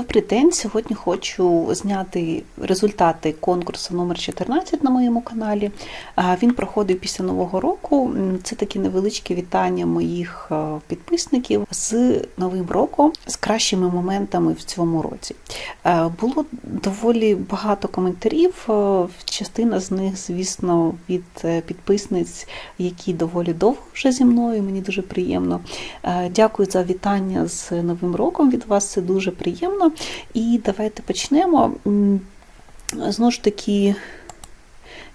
Добрий день. Сьогодні хочу зняти результати конкурсу номер 14 на моєму каналі. Він проходив після Нового року. Це такі невеличкі вітання моїх підписників з Новим роком, з кращими моментами в цьому році. Було доволі багато коментарів. Частина з них, звісно, від е, підписниць, які доволі довго вже зі мною. Мені дуже приємно. Е, Дякую за вітання з Новим роком від вас. Це дуже приємно. І давайте почнемо. Знову ж таки,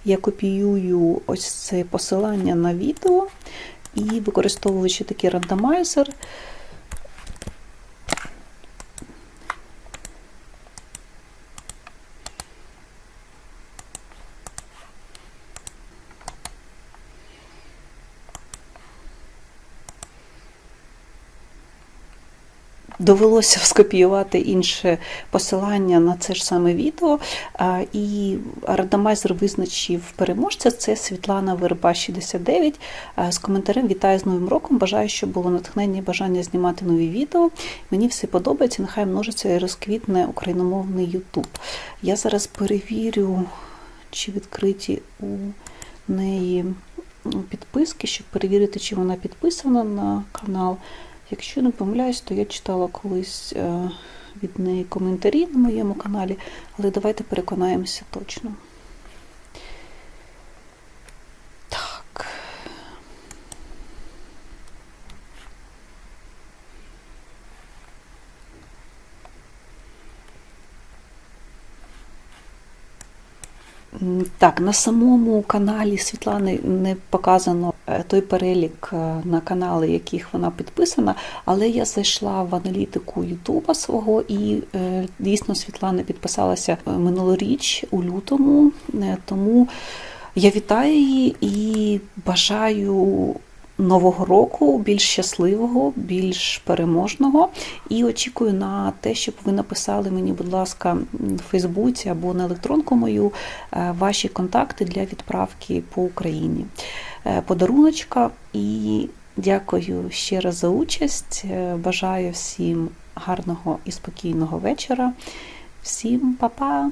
я копіюю ось це посилання на відео і використовуючи такий рандомайзер. Довелося скопіювати інше посилання на це ж саме відео. І рандомайзер визначив переможця. Це Світлана Верба 69 з коментарем Вітаю з Новим роком! Бажаю, щоб було натхнення і бажання знімати нові відео. Мені все подобається. Нехай множиться і розквітне україномовний Ютуб. Я зараз перевірю, чи відкриті у неї підписки, щоб перевірити, чи вона підписана на канал. Якщо не помиляюсь, то я читала колись е, від неї коментарі на моєму каналі, але давайте переконаємося точно. Так. Так, на самому каналі Світлани не показано той перелік е, на канали, яких вона підписана, але я зайшла в аналітику Ютуба свого і е, дійсно Світлана підписалася е, минулоріч у лютому, е, тому я вітаю її і бажаю нового року більш щасливого, більш переможного. І очікую на те, щоб ви написали мені, будь ласка, в Фейсбуці або на електронку мою е, ваші контакти для відправки по Україні. Е, Подаруночка і дякую ще раз за участь. Е, Бажаю всім гарного і спокійного вечора. Всім па-па!